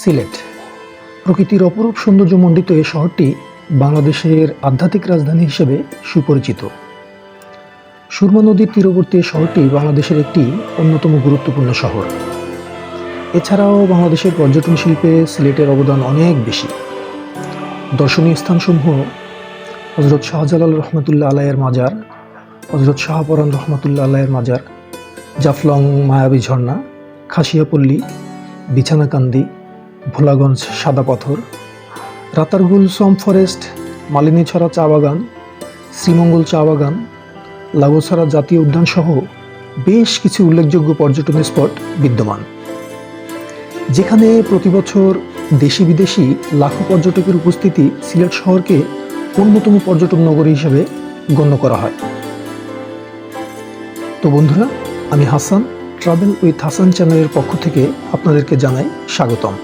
সিলেট। প্রকৃতির অপরূপ সৌন্দর্যমণ্ডিত এই শহরটি বাংলাদেশের আধ্যাত্মিক রাজধানী হিসেবে সুপরিচিত। সুরমা নদীর তীরবর্তী শহরটি বাংলাদেশের একটি অন্যতম গুরুত্বপূর্ণ শহর। এছাড়াও বাংলাদেশের পর্যটন শিল্পে সিলেটের অবদান অনেক বেশি। দর্শনীয় স্থানসমূহ হজরত শাহজালাল রহমতুল্লাহ আলাইয়ের মাজার হজরত শাহপরান রহমতুল্লাহ আলাইয়ের মাজার, জাফলং মায়াবী ঝর্ণা, খাসিয়াপল্লী, বিছানাকান্দি ভোলাগঞ্জ সাদা পাথর, রাতারগুল সম ফরেস্ট, মালিনীছড়া চা বাগান, শ্রীমঙ্গল চা বাগান, লাগোছড়া জাতীয় উদ্যান সহ বেশ কিছু উল্লেখযোগ্য পর্যটন স্পট বিদ্যমান। যেখানে প্রতি বছর দেশি বিদেশি লাখো পর্যটকের উপস্থিতি সিলেট শহরকে অন্যতম পর্যটন নগরী হিসেবে গণ্য করা হয়। তো বন্ধুরা, আমি হাসান ট্রাভেল উইথ হাসান চ্যানেলের পক্ষ থেকে আপনাদেরকে জানাই স্বাগতম।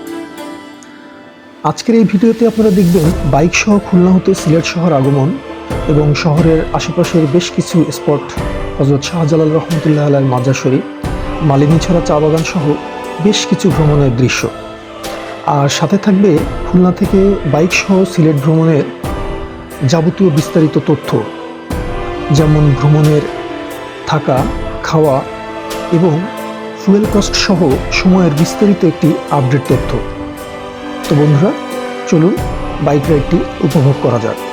আজকের এই ভিডিওতে আপনারা দেখবেন বাইক সহ খুলনা হতে সিলেট শহর আগমন এবং শহরের আশেপাশের বেশ কিছু স্পট হজরত শাহজালাল রহমতুল্লাহ আলার মাজার শরীফ মালিনীছড়া চা বাগান সহ বেশ কিছু ভ্রমণের দৃশ্য। আর সাথে থাকবে খুলনা থেকে বাইক সহ সিলেট ভ্রমণের যাবতীয় বিস্তারিত তথ্য, যেমন ভ্রমণের থাকা, খাওয়া এবং ফুয়েল কস্ট সহ সময়ের বিস্তারিত একটি আপডেট তথ্য। বন্ধুরা চলুন বাইক রাইডটি উপভোগ করা যাক।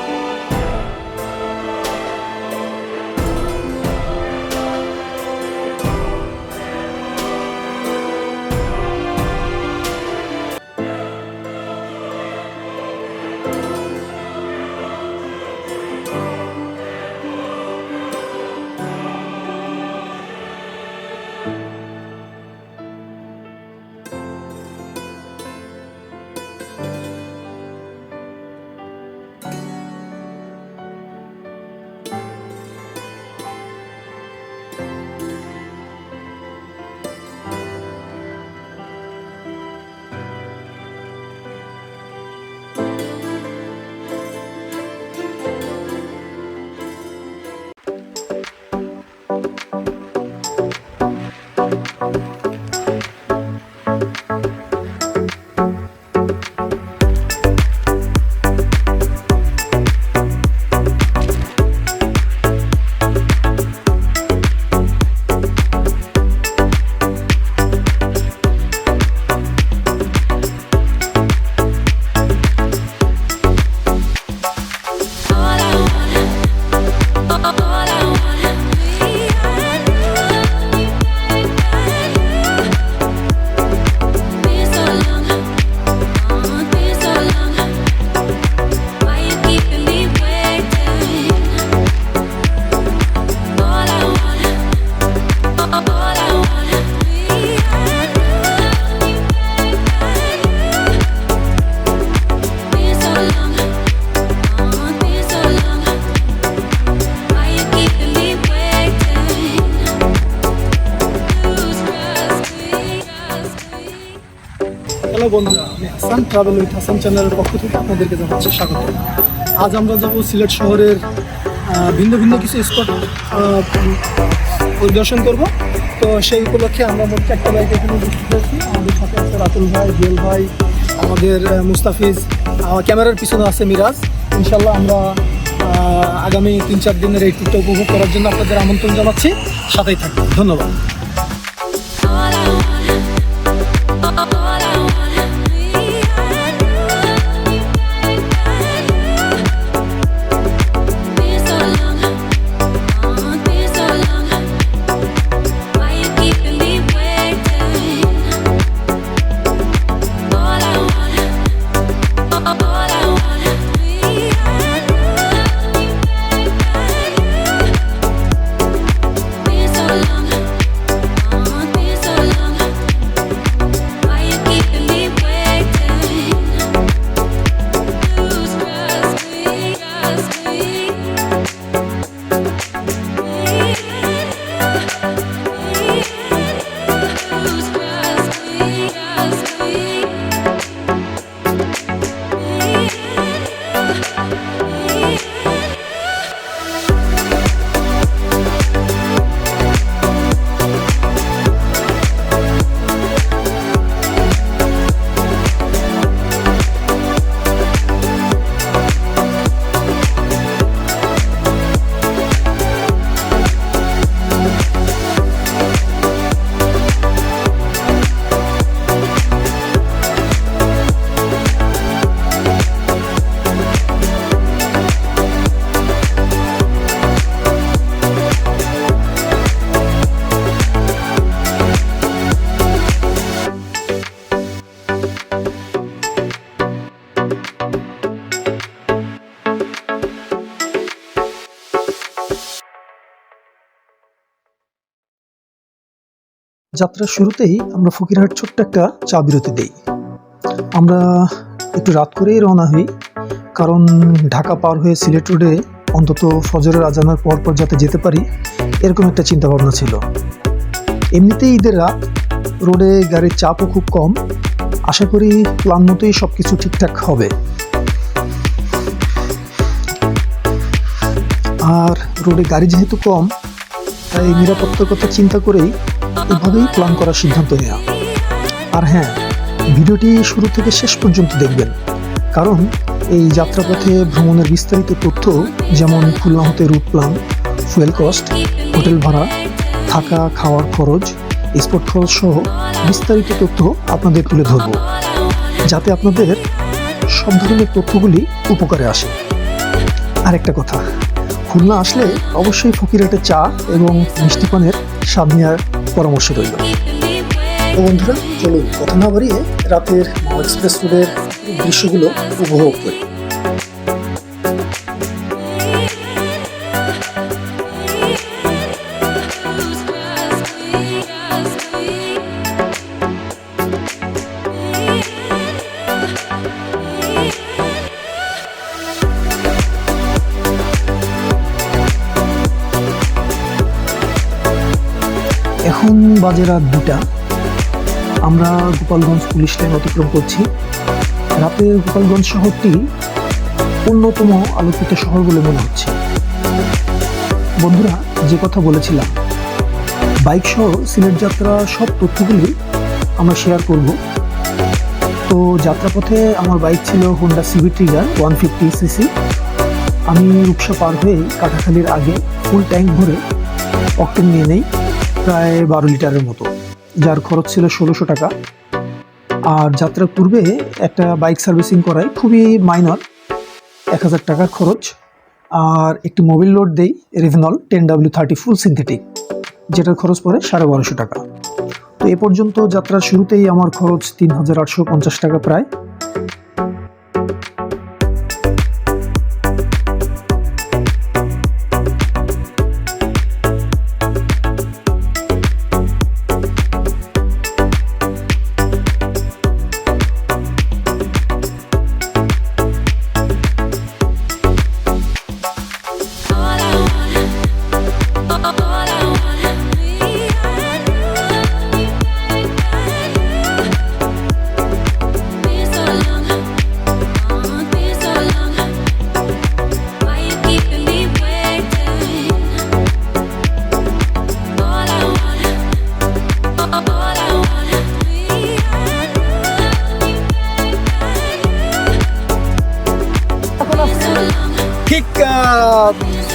হাসান ট্রাভেল উইথ হাসান চ্যানেলের পক্ষ থেকে আপনাদেরকে জানাচ্ছি স্বাগত। আজ আমরা যাব সিলেট শহরের ভিন্ন ভিন্ন কিছু স্পট পরিদর্শন করব। তো সেই উপলক্ষে আমরা মোট একটা বাইক এখানে উপস্থিত আমাদের সাথে আছে রাতুল ভাই জুয়েল ভাই, আমাদের মুস্তাফিজ ক্যামেরার পিছনে আছে মিরাজ। ইনশাল্লাহ আমরা আগামী তিন চার দিনের এই ট্রিপটা উপভোগ করার জন্য আপনাদের আমন্ত্রণ জানাচ্ছি। সাথেই থাকবেন ধন্যবাদ। যাত্রার শুরুতেই আমরা ফকিরহাট ছোট্ট একটা চা বিরতি দিই। আমরা একটু রাত করেই রওনা হই, কারণ ঢাকা পার হয়ে সিলেট রোডে অন্তত ফজরের আজানার পর পর যাতে যেতে পারি, এরকম একটা চিন্তা ভাবনা ছিল। এমনিতেই ঈদের রাত, রোডে গাড়ির চাপও খুব কম। আশা করি প্ল্যান মতোই সব কিছু ঠিকঠাক হবে। আর রোডে গাড়ি যেহেতু কম, তাই নিরাপত্তার কথা চিন্তা করেই এভাবেই প্ল্যান করার সিদ্ধান্ত নেওয়া আর হ্যাঁ ভিডিওটি শুরু থেকে শেষ পর্যন্ত দেখবেন। কারণ এই যাত্রাপথে ভ্রমণের বিস্তারিত তথ্য যেমন খুলনা হতে route plan fuel cost hotel ভাড়া, থাকা, খাওয়ার খরচ স্পট খরচ সহ বিস্তারিত তথ্য আপনাদের তুলে ধরব। যাতে আপনাদের সব ধরনের তথ্যগুলি উপকারে আসে। আর একটা কথা, খুলনা আসলে অবশ্যই ফকিরহাটে চা এবং মিষ্টি পানের স্বাদ নেওয়ার পরামর্শ রইল। বন্ধুরা চলুন কথা না বাড়িয়ে রাতের এক্সপ্রেস রোডের দৃশ্যগুলো উপভোগ করি। এখন বাজে রাত দুটা। আমরা গোপালগঞ্জ পুলিশ লাইন অতিক্রম করছি। রাতে গোপালগঞ্জ শহরটি অন্যতম আলোকিত শহর বলে মনে হচ্ছে। বন্ধুরা, যে কথা বলেছিলাম, বাইক সহ সিলেট যাত্রা সব তথ্যগুলি আমরা শেয়ার করব। তো যাত্রাপথে আমার বাইক ছিল Honda CB trigger one fifty CC আমি রূপসা পার হয়ে কাটাখালির আগে ফুল ট্যাঙ্ক ভরে অক্টেন নিয়ে নেই। প্রায় বারো লিটারের মতো, যার খরচ ছিল ষোলোশো টাকা। আর যাত্রার পূর্বে একটা বাইক সার্ভিসিং করায় খুবই মাইনর, এক হাজার টাকার খরচ। আর একটি মোবিল লোড দেই Ravenol ten W thirty full synthetic, যেটার খরচ পড়ে সাড়ে বারোশো টাকা। তো এ পর্যন্ত যাত্রার শুরুতেই আমার খরচ তিন হাজার আটশো পঞ্চাশ টাকা প্রায়। ঠিক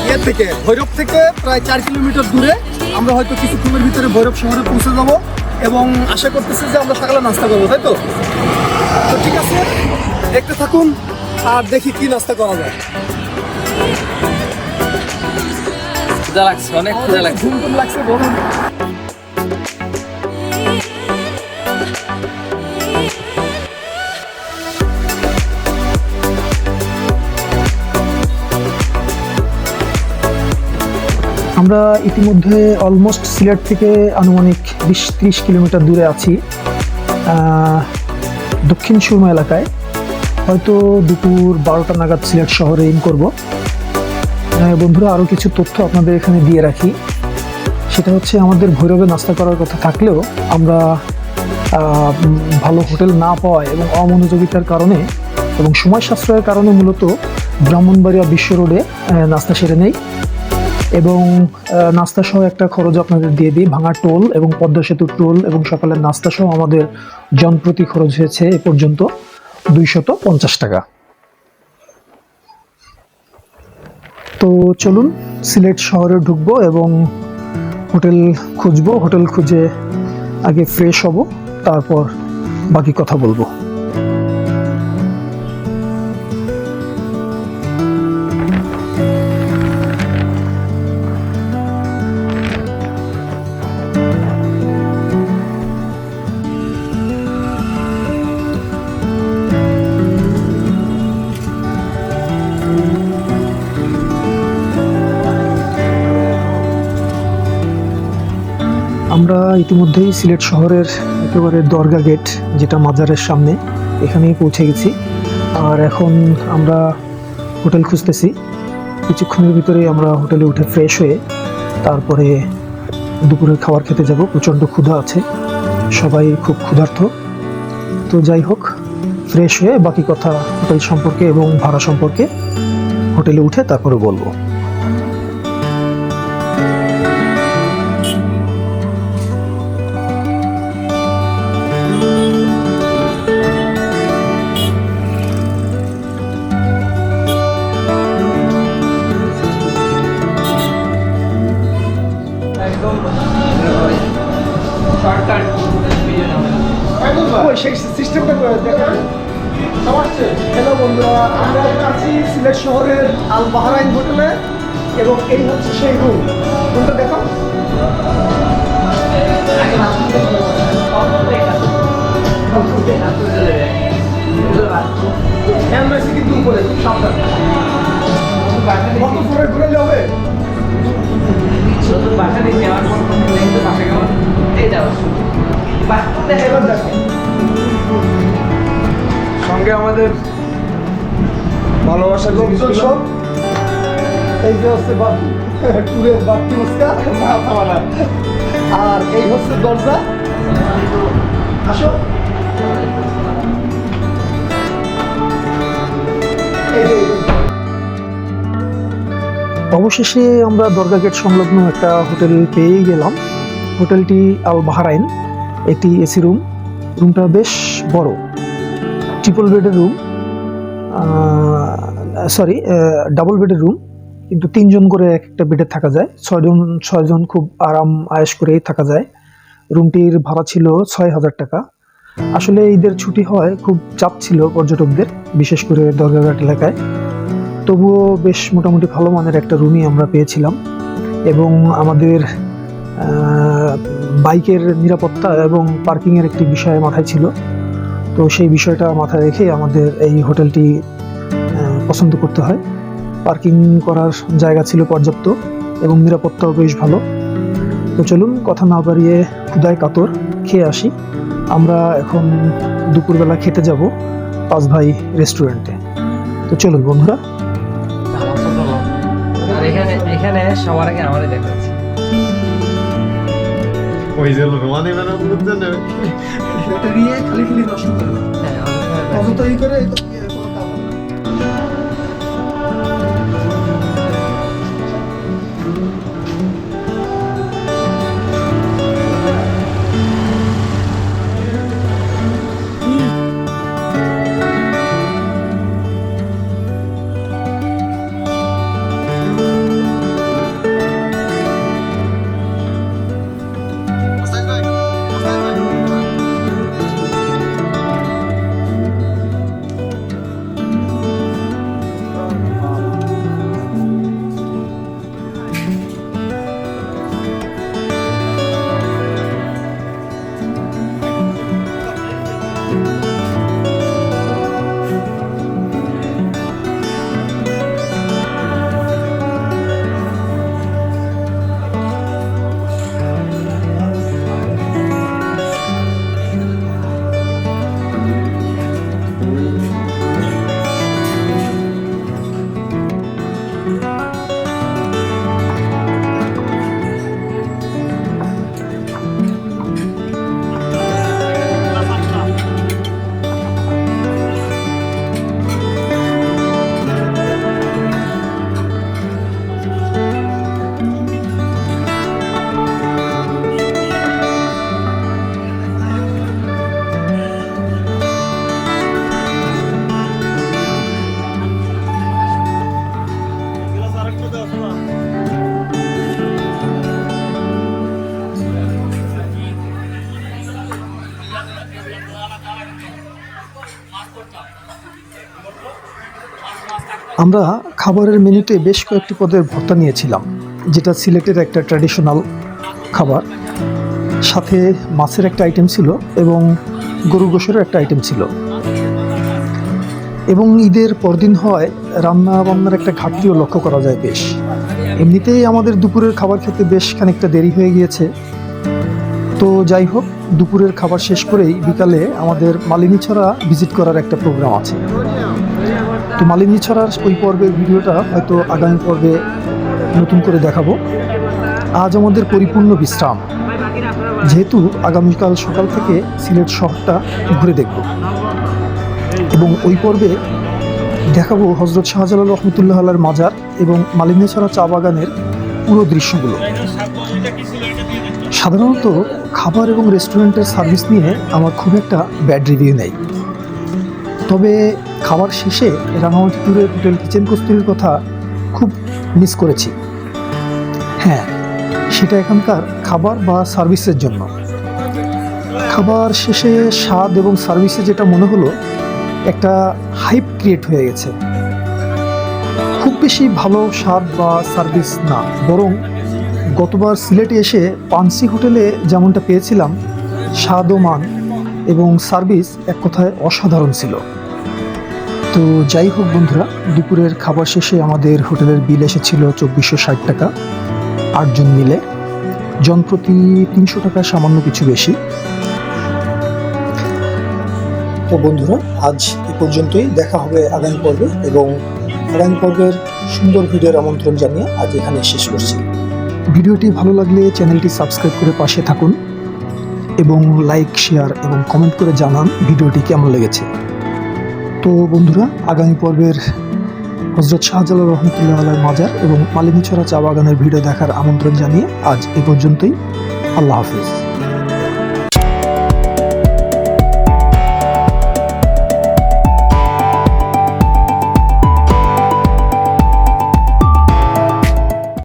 ইয়ে থেকে ভৈরব থেকে প্রায় চার কিলোমিটার দূরে আমরা হয়তো কিছুক্ষণের ভিতরে ভৈরব শহরে পৌঁছে যাব এবং আশা করতেছি যে আমরা সকালে নাস্তা করব তাই তো? তো ঠিক আছে দেখতে থাকুন আর দেখি কি নাস্তা করা যায়। লাগছে অনেক লাগছে। লাগছে বলুন। আমরা ইতিমধ্যে অলমোস্ট সিলেট থেকে আনুমানিক বিশ ত্রিশ কিলোমিটার দূরে আছি দক্ষিণ সুরমা এলাকায়। হয়তো দুপুর বারোটা নাগাদ সিলেট শহরে ইন করব। বন্ধুরা আরও কিছু তথ্য আপনাদের এখানে দিয়ে রাখি। সেটা হচ্ছে, আমাদের ভৈরবে নাস্তা করার কথা থাকলেও আমরা ভালো হোটেল না পাওয়ায় এবং অমনোযোগিতার কারণে এবং সময় সাশ্রয়ের কারণে মূলত ব্রাহ্মণবাড়িয়া বিশ্ব রোডে নাস্তা সেরে নেই। এবং নাস্তা সহ একটা খরচ আপনাদের দিয়ে দিই, ভাঙা টোল এবং পদ্মা সেতুর টোল এবং সকালের নাস্তা সহ আমাদের জনপ্রতি খরচ হয়েছে এ পর্যন্ত দুইশত পঞ্চাশ টাকা। তো চলুন, সিলেট শহরে ঢুকবো এবং হোটেল খুঁজবো, হোটেল খুঁজে আগে ফ্রেশ হব, তারপর বাকি কথা বলব। আমরা ইতিমধ্যেই সিলেট শহরের একেবারে দরগা গেট যেটা মাজারের সামনে, এখানেই পৌঁছে গেছি। আর এখন আমরা হোটেল খুঁজতেছি। কিছুক্ষণের ভিতরে আমরা হোটেলে উঠে ফ্রেশ হয়ে তারপরে দুপুরের খাবার খেতে যাব। প্রচণ্ড ক্ষুধা আছে। সবাই খুব ক্ষুধার্থ তো যাই হোক ফ্রেশ হয়ে বাকি কথা হোটেল সম্পর্কে এবং ভাড়া সম্পর্কে হোটেলে উঠে তারপরে বলব। সেই সিস্টেমটা করে দেখান। হ্যালো বন্ধুরা, আমরা আছি শহরের আল বাহারাইন হোটেলে এবং এই হচ্ছে সেই রুম রুমটা দেখো কিন্তু উপরে সাবধান কত ফ্লোরে ঘুরে যাবে বাসা দিচ্ছি আমার ফোন যাও। দেখো। সঙ্গে আমাদের ভালোবাসার লোকজন সব? এই যে হচ্ছে টুরের মাথা আর এই হচ্ছে দরজা। আসো। অবশেষে আমরা দরগা গেট সংলগ্ন একটা হোটেল পেয়েই গেলাম। হোটেলটি আল বাহারাইন, একটি এসি রুম। রুমটা বেশ বড় ট্রিপল বেডের রুম সরি ডাবল বেডের রুম, কিন্তু তিনজন করে এক একটা বেডে থাকা যায়। ছয়জন ছয়জন খুব আরাম আয়েস করেই থাকা যায়। রুমটির ভাড়া ছিল ছয় হাজার টাকা। আসলে ঈদের ছুটি হয় খুব চাপ ছিল পর্যটকদের, বিশেষ করে দরগাঘাট এলাকায়। তবুও বেশ মোটামুটি ভালো মানের একটা রুমই আমরা পেয়েছিলাম। এবং আমাদের বাইকের নিরাপত্তা এবং পার্কিংয়ের একটি বিষয় মাথায় ছিল। তো সেই বিষয়টা মাথায় রেখে আমাদের এই হোটেলটি পছন্দ করতে হয়। পার্কিং করার জায়গা ছিল পর্যাপ্ত এবং নিরাপত্তাও বেশ ভালো। তো চলুন, কথা না বাড়িয়ে ক্ষুদায় কাতর খেয়ে আসি। আমরা এখন দুপুরবেলা খেতে যাব পাঁচ ভাই রেস্টুরেন্টে। তো চলুন বন্ধুরা। এখানে এখানে সবার আগে আমারই দেখা ওই যে রোমানি ম্যাডাম বুঝছেন এটা নিয়ে খালি খালি নষ্ট করে। দাও। হ্যাঁ ই করে? আমরা খাবারের মেনুতে বেশ কয়েকটি পদের ভর্তা নিয়েছিলাম, যেটা সিলেটের একটা ট্র্যাডিশনাল খাবার। সাথে মাছের একটা আইটেম ছিল এবং গরু গোসেরও একটা আইটেম ছিল। এবং ঈদের পরদিন হয় রান্না বান্নার একটা ঘাটতিও লক্ষ্য করা যায় বেশ। এমনিতেই আমাদের দুপুরের খাবার খেতে বেশ খানিকটা দেরি হয়ে গিয়েছে। তো যাই হোক, দুপুরের খাবার শেষ করেই বিকালে আমাদের মালিনী মালিনীছড়া ভিজিট করার একটা প্রোগ্রাম আছে। তো মালিনীছড়ার ওই পর্বের ভিডিওটা হয়তো আগামী পর্বে নতুন করে দেখাবো। আজ আমাদের পরিপূর্ণ বিশ্রাম। যেহেতু আগামীকাল সকাল থেকে সিলেট শহরটা ঘুরে দেখব। এবং ওই পর্বে দেখাবো হজরত শাহজালাল রহমতুল্লাহ আল্লাহর মাজার এবং মালিনী মালিনীছড়া চা বাগানের পুরো দৃশ্যগুলো। সাধারণত খাবার এবং রেস্টুরেন্টের সার্ভিস নিয়ে আমার খুব একটা ব্যাড রিভিউ নেই। তবে খাবার শেষে রাঙামাটি ট্যুরের হোটেল কিচেন কস্তুরির কথা খুব মিস করেছি। হ্যাঁ সেটা এখানকার খাবার বা সার্ভিসের জন্য। খাবার শেষে স্বাদ এবং সার্ভিসে যেটা মনে হলো, একটা হাইপ ক্রিয়েট হয়ে গেছে। খুব বেশি ভালো স্বাদ বা সার্ভিস না, বরং গতবার সিলেটে এসে পানসি হোটেলে যেমনটা পেয়েছিলাম, স্বাদ ও মান এবং সার্ভিস এক কথায় অসাধারণ ছিল। তো যাই হোক বন্ধুরা, দুপুরের খাবার শেষে আমাদের হোটেলের বিল এসেছিল চব্বিশশো ষাট টাকা। আটজন মিলে। জনপ্রতি তিনশো টাকা, সামান্য কিছু বেশি। তো বন্ধুরা, আজ এ পর্যন্তই। দেখা হবে আগামী পর্বে এবং আগামী পর্বের সুন্দর ভিডিওর আমন্ত্রণ জানিয়ে আজ এখানে শেষ করছি। ভিডিওটি ভালো লাগলে চ্যানেলটি সাবস্ক্রাইব করে পাশে থাকুন এবং লাইক, শেয়ার এবং কমেন্ট করে জানান ভিডিওটি কেমন লেগেছে। তো বন্ধুরা, আগামী পর্বের হজরত শাহজালাল রহমতুল্লাহ আলার মাজার এবং মালিনীছড়া চা বাগানের ভিডিও দেখার আমন্ত্রণ জানিয়ে আজ এ পর্যন্তই। আল্লাহ হাফিজ।